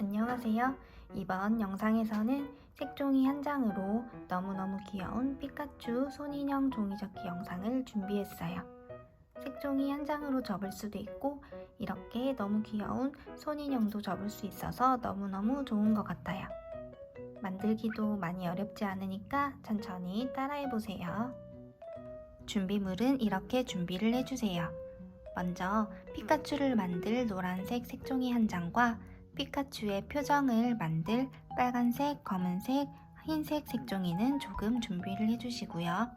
안녕하세요. 이번 영상에서는 색종이 한 장으로 너무너무 귀여운 피카츄 손인형 종이접기 영상을 준비했어요. 색종이 한 장으로 접을 수도 있고 이렇게 너무 귀여운 손인형도 접을 수 있어서 너무너무 좋은 것 같아요. 만들기도 많이 어렵지 않으니까 천천히 따라해보세요. 준비물은 이렇게 준비를 해주세요. 먼저 피카츄를 만들 노란색 색종이 한 장과 피카츄의 표정을 만들 빨간색, 검은색, 흰색 색종이는 조금 준비를 해주시고요.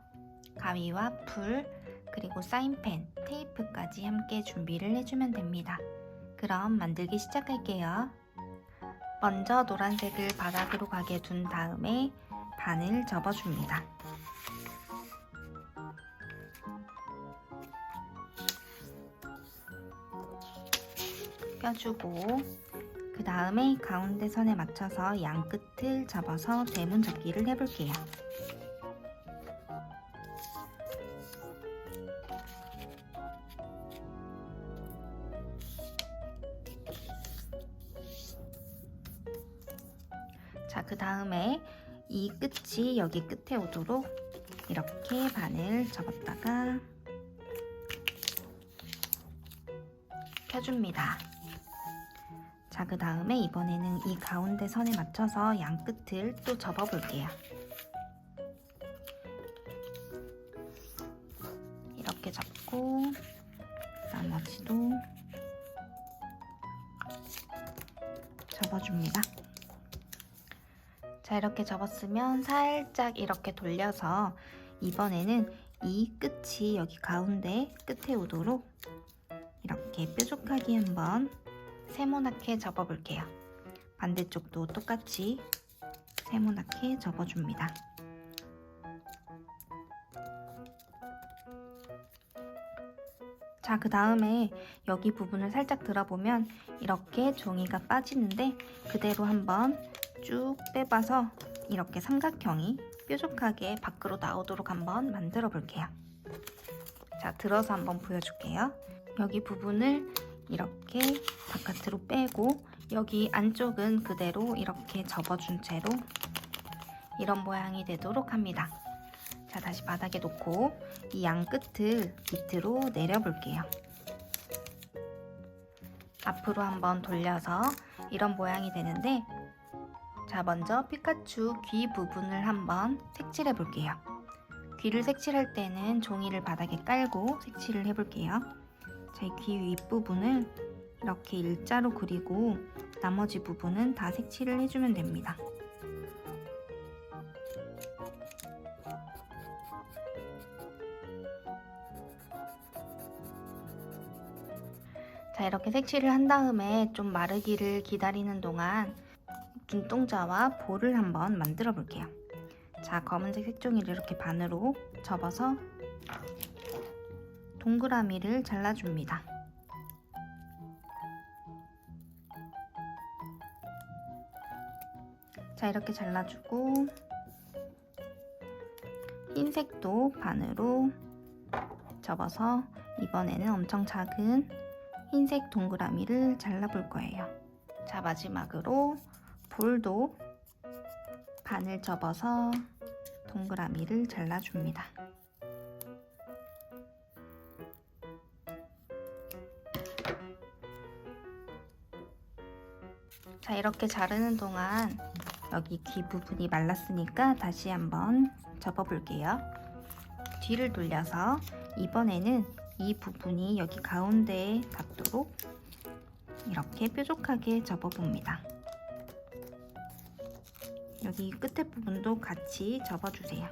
가위와 풀, 그리고 사인펜, 테이프까지 함께 준비를 해주면 됩니다. 그럼 만들기 시작할게요. 먼저 노란색을 바닥으로 가게 둔 다음에 반을 접어줍니다. 껴주고 그 다음에 가운데 선에 맞춰서 양 끝을 접어서 대문 접기를 해볼게요. 자, 그 다음에 이 끝이 여기 끝에 오도록 이렇게 반을 접었다가 펴줍니다. 자, 그 다음에 이번에는 이 가운데 선에 맞춰서 양 끝을 또 접어 볼게요. 이렇게 접고 나머지도 접어줍니다. 자, 이렇게 접었으면 살짝 이렇게 돌려서 이번에는 이 끝이 여기 가운데 끝에 오도록 이렇게 뾰족하게 한번 세모나게 접어볼게요. 반대쪽도 똑같이 세모나게 접어줍니다. 자, 그 다음에 여기 부분을 살짝 들어보면 이렇게 종이가 빠지는데 그대로 한번 쭉 빼봐서 이렇게 삼각형이 뾰족하게 밖으로 나오도록 한번 만들어 볼게요. 자, 들어서 한번 보여줄게요. 여기 부분을 이렇게 바깥으로 빼고 여기 안쪽은 그대로 이렇게 접어준 채로 이런 모양이 되도록 합니다. 자, 다시 바닥에 놓고 이 양 끝을 밑으로 내려볼게요. 앞으로 한번 돌려서 이런 모양이 되는데 자, 먼저 피카츄 귀 부분을 한번 색칠해 볼게요. 귀를 색칠할 때는 종이를 바닥에 깔고 색칠을 해볼게요. 제 귀 윗부분을 이렇게 일자로 그리고 나머지 부분은 다 색칠을 해주면 됩니다. 자, 이렇게 색칠을 한 다음에 좀 마르기를 기다리는 동안 눈동자와 볼을 한번 만들어 볼게요. 자, 검은색 색종이를 이렇게 반으로 접어서 동그라미를 잘라줍니다. 자, 이렇게 잘라주고 흰색도 반으로 접어서 이번에는 엄청 작은 흰색 동그라미를 잘라볼 거예요. 자, 마지막으로 볼도 반을 접어서 동그라미를 잘라줍니다. 자, 이렇게 자르는 동안 여기 귀 부분이 말랐으니까 다시 한번 접어볼게요. 뒤를 돌려서 이번에는 이 부분이 여기 가운데에 닿도록 이렇게 뾰족하게 접어봅니다. 여기 끝에 부분도 같이 접어주세요.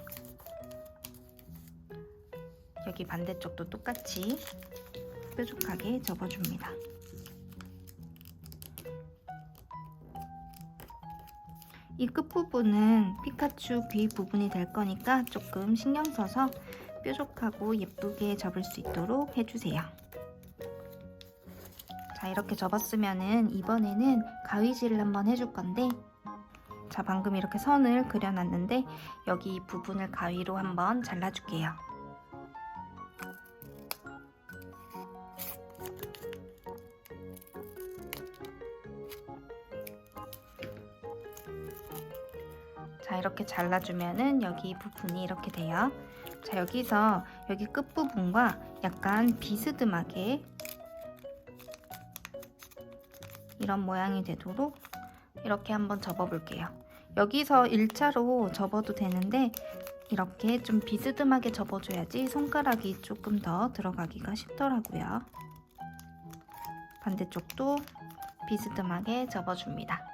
여기 반대쪽도 똑같이 뾰족하게 접어줍니다. 이 끝부분은 피카츄 귀 부분이 될 거니까 조금 신경 써서 뾰족하고 예쁘게 접을 수 있도록 해주세요. 자, 이렇게 접었으면은 이번에는 가위질을 한번 해줄 건데 자, 방금 이렇게 선을 그려놨는데 여기 부분을 가위로 한번 잘라줄게요. 자, 이렇게 잘라주면은 여기 부분이 이렇게 돼요. 자, 여기서 여기 끝부분과 약간 비스듬하게 이런 모양이 되도록 이렇게 한번 접어볼게요. 여기서 1차로 접어도 되는데 이렇게 좀 비스듬하게 접어줘야지 손가락이 조금 더 들어가기가 쉽더라고요. 반대쪽도 비스듬하게 접어줍니다.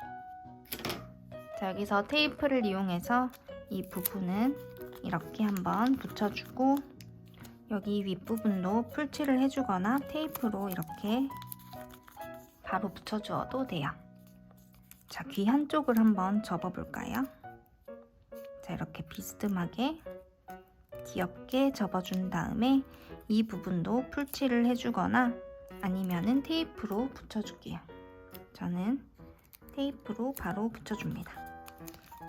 자, 여기서 테이프를 이용해서 이 부분은 이렇게 한번 붙여주고 여기 윗부분도 풀칠을 해주거나 테이프로 이렇게 바로 붙여주어도 돼요. 자, 귀 한쪽을 한번 접어볼까요? 자, 이렇게 비스듬하게 귀엽게 접어준 다음에 이 부분도 풀칠을 해주거나 아니면은 테이프로 붙여줄게요. 저는 테이프로 바로 붙여줍니다.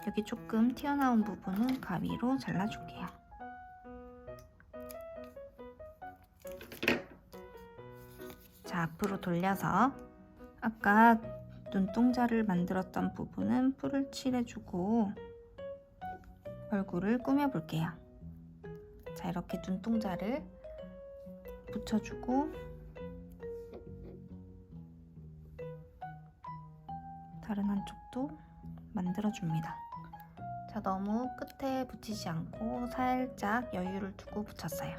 여기 조금 튀어나온 부분은 가위로 잘라줄게요. 자, 앞으로 돌려서 아까 눈동자를 만들었던 부분은 풀을 칠해주고 얼굴을 꾸며볼게요. 자, 이렇게 눈동자를 붙여주고 다른 한쪽도 만들어줍니다. 자, 너무 끝에 붙이지 않고 살짝 여유를 두고 붙였어요.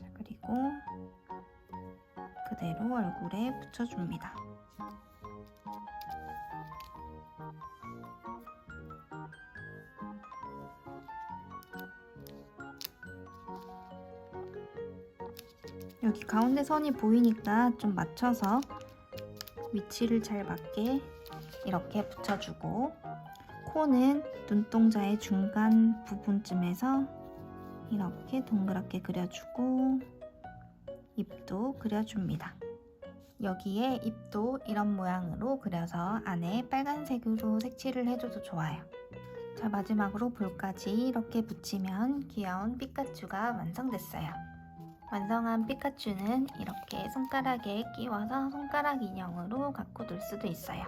자, 그리고 그대로 얼굴에 붙여줍니다. 여기 가운데 선이 보이니까 좀 맞춰서 위치를 잘 맞게 이렇게 붙여주고 코는 눈동자의 중간 부분쯤에서 이렇게 동그랗게 그려주고 입도 그려줍니다. 여기에 입도 이런 모양으로 그려서 안에 빨간색으로 색칠을 해줘도 좋아요. 자 마지막으로 볼까지 이렇게 붙이면 귀여운 피카츄가 완성됐어요. 완성한 피카츄는 이렇게 손가락에 끼워서 손가락 인형으로 갖고 놀 수도 있어요.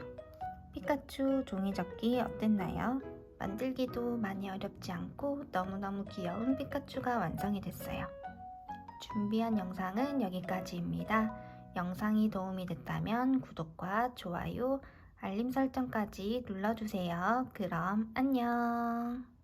피카츄 종이접기 어땠나요? 만들기도 많이 어렵지 않고 너무너무 귀여운 피카츄가 완성이 됐어요. 준비한 영상은 여기까지입니다. 영상이 도움이 됐다면 구독과 좋아요, 알림 설정까지 눌러주세요. 그럼 안녕!